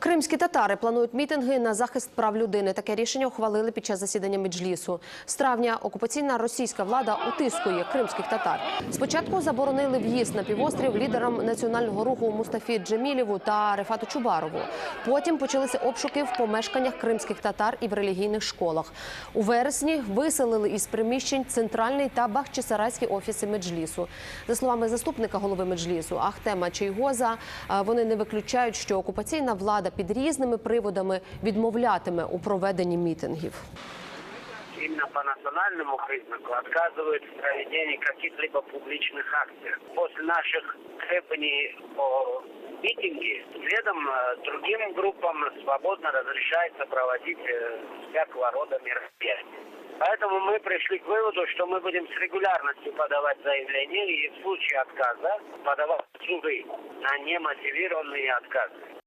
Кримські татари планують мітинги на захист прав людини. Таке рішення ухвалили під час засідання Меджлісу. З травня окупаційна російська влада утискує кримських татар. Спочатку заборонили в'їзд на півострів лідерам національного руху Мустафі Джемілєву та Рефату Чубарову. Потім почалися обшуки в помешканнях кримських татар і в релігійних школах. У вересні виселили із приміщень центральний та бахчисарайський офіси Меджлісу. За словами заступника голови Меджлісу Ахтема Чийгоза, е, вони не виключають, що окупаційна влада під різними приводами відмовлятиме у проведенні мітингів. именно по национальному признаку отказывают в проведении каких-либо публичных акций. После наших требований о митинге следом э, другим группам свободно разрешается проводить э, всякого рода мероприятия. Поэтому мы пришли к выводу, что мы будем с регулярностью подавать заявления и в случае отказа подавать в суды на немотивированные отказы.